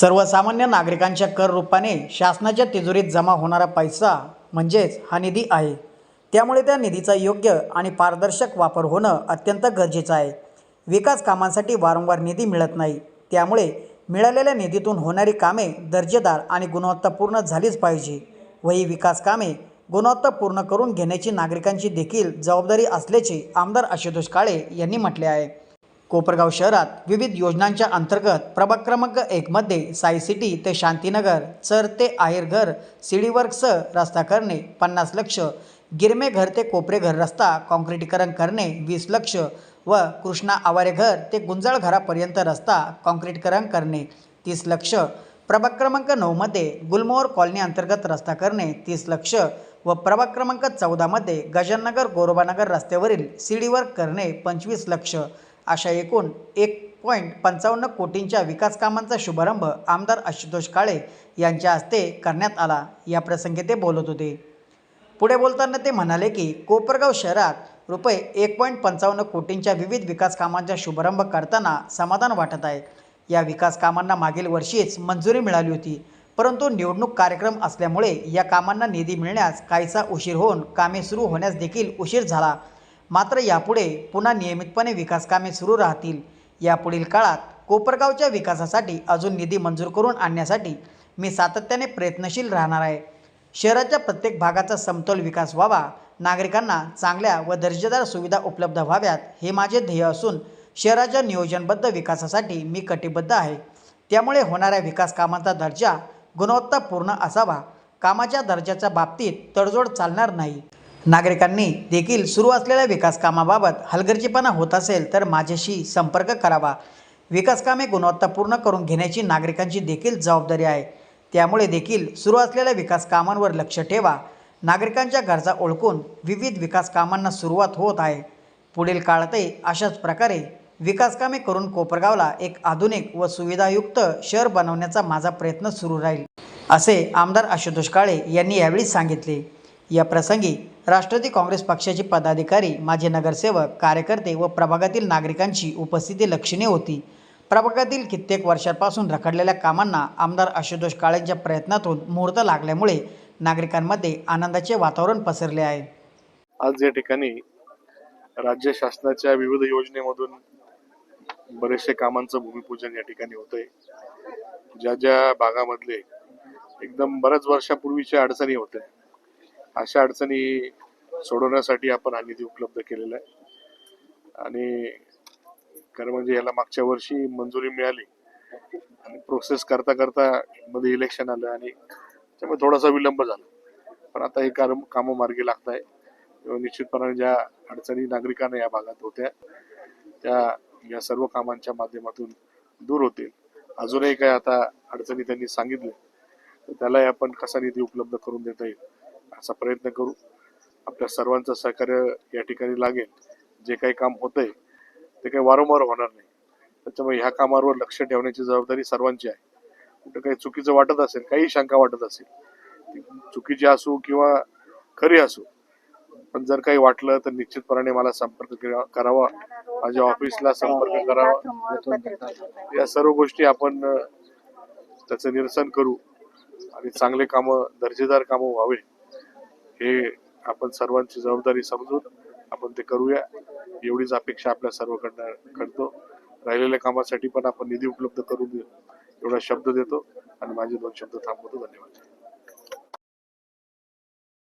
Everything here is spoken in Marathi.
सर्वसामान्य नागरिकांच्या कर रूपाने शासनाच्या तिजोरीत जमा होणारा पैसा म्हणजेच हा निधी आहे. त्यामुळे त्या निधीचा योग्य आणि पारदर्शक वापर होणं अत्यंत गरजेचं आहे. विकास कामांसाठी वारंवार निधी मिळत नाही. त्यामुळे मिळालेल्या निधीतून होणारी कामे दर्जेदार आणि गुणवत्तापूर्ण झालीच पाहिजे. व ही विकास कामे गुणवत्ता पूर्ण करून घेण्याची नागरिकांची देखील जबाबदारी असल्याचे आमदार आशुतोष काळे यांनी म्हटले आहे. कोपरगाव शहरात विविध योजनांच्या अंतर्गत प्रभाग क्रमांक एकमध्ये साई सिटी ते शांतीनगर चर ते आहेरघर सिडीवर्कसह रस्ता करणे पन्नास लक्ष गिरमे घर ते कोपरे घर रस्ता काँक्रीटीकरण करणे वीस लक्ष व कृष्णा आवारे घर ते गुंजाळ घरापर्यंत रस्ता काँक्रिटीकरण करणे तीस लक्ष. प्रभाग क्रमांक नऊमध्ये गुलमोहर कॉलनी अंतर्गत रस्ता करणे तीस लक्ष व प्रभाग क्रमांक चौदामध्ये गजाननगर गोरोबानगर रस्त्यावरील सिडीवर्क करणे पंचवीस लक्ष. अशा एकूण एक पॉईंट पंचावन्न कोटींच्या विकास कामांचा शुभारंभ आमदार आशुतोष काळे यांच्या हस्ते करण्यात आला. या प्रसंगी ते बोलत होते. पुढे बोलताना ते म्हणाले की कोपरगाव शहरात रुपये एक पॉईंट पंचावन्न कोटींच्या विविध विकास कामांचा शुभारंभ करताना समाधान वाटत आहे. या विकास कामांना मागील वर्षीच मंजुरी मिळाली होती. परंतु निवडणूक कार्यक्रम असल्यामुळे या कामांना निधी मिळण्यास काहीसा उशीर होऊन कामे सुरू होण्यास देखील उशीर झाला. मात्र यापुढे पुन्हा नियमितपणे विकास कामे सुरू राहतील. यापुढील काळात कोपरगावच्या विकासासाठी अजून निधी मंजूर करून आणण्यासाठी मी सातत्याने प्रयत्नशील राहणार आहे. शहराच्या प्रत्येक भागाचा समतोल विकास व्हावा नागरिकांना चांगल्या व दर्जेदार सुविधा उपलब्ध व्हाव्यात हे माझे ध्येय असून शहराच्या नियोजनबद्ध विकासासाठी मी कटिबद्ध आहे. त्यामुळे होणाऱ्या विकास कामांचा दर्जा गुणवत्तापूर्ण असावा. कामाच्या दर्जाच्या बाबतीत तडजोड चालणार नाही. नागरिकांनी देखील सुरू असलेल्या विकासकामाबाबत हलगर्जीपणा होत असेल तर माझ्याशी संपर्क करावा. विकासकामे गुणवत्तापूर्ण करून घेण्याची नागरिकांची देखील जबाबदारी आहे. त्यामुळे देखील सुरू असलेल्या विकासकामांवर लक्ष ठेवा. नागरिकांच्या गरजा ओळखून विविध विकासकामांना सुरुवात होत आहे. पुढील काळातही अशाच प्रकारे विकासकामे करून कोपरगावला एक आधुनिक व सुविधायुक्त शहर बनवण्याचा माझा प्रयत्न सुरू राहील असे आमदार आशुतोष काळे यांनी यावेळी सांगितले. या प्रसंगी राष्ट्रवादी काँग्रेस पक्षाचे पदाधिकारी माजी नगरसेवक कार्यकर्ते व प्रभागातील नागरिकांची उपस्थिती लक्षणीय होती. प्रभागातील कित्येक वर्षांपासून रखडलेल्या कामांना आमदार आशुतोष काळेंच्या प्रयत्नातून मुहूर्त लागल्यामुळे नागरिकांमध्ये आनंदाचे वातावरण पसरले आहे. आज या ठिकाणी राज्य शासनाच्या विविध योजनेमधून बरेचसे कामांचं भूमिपूजन या ठिकाणी होतंय. ज्या ज्या भागामधले एकदम बऱ्याच वर्षापूर्वीच्या अडचणी होत्या. अशा अडचणी सोडवण्यासाठी आपण हा निधी उपलब्ध केलेला आहे. आणि खरं म्हणजे याला मागच्या वर्षी मंजुरी मिळाली आणि प्रोसेस करता करता मध्ये इलेक्शन आलं आणि त्यामुळे थोडासा विलंब झाला. पण आता हे काम कामं मार्गी लागत आहे तेव्हा निश्चितपणाने ज्या अडचणी नागरिकांना या भागात होत्या त्या या सर्व कामांच्या माध्यमातून दूर होतील. अजूनही काय आता अडचणी त्यांनी सांगितल्या तर त्यालाही आपण कसा निधी उपलब्ध करून देता येईल? असा प्रयत्न करू. आपल्या सर्वांचं सहकार्य या ठिकाणी लागेल. जे काही काम होतंय ते काही वारंवार होणार नाही. त्याच्यामुळे ह्या कामावर लक्ष ठेवण्याची जबाबदारी सर्वांची आहे. कुठं काही चुकीचं वाटत असेल काही शंका वाटत असेल ती चुकीची असो किंवा खरी असो पण जर काही वाटलं तर निश्चितपणाने मला संपर्क करावा. माझ्या ऑफिसला संपर्क करावा. या सर्व गोष्टी आपण त्याचं निरसन करू आणि चांगले कामं दर्जेदार कामं व्हावे. हे आपण सर्वांची जबाबदारी समजून आपण ते करूया. एवढीच अपेक्षा आपल्या सर्वकडनं करतो. राहिलेल्या कामासाठी पण आपण निधी उपलब्ध करून देऊ. एवढा शब्द देतो. आणि माझे दोन शब्द थांबवतो. धन्यवाद.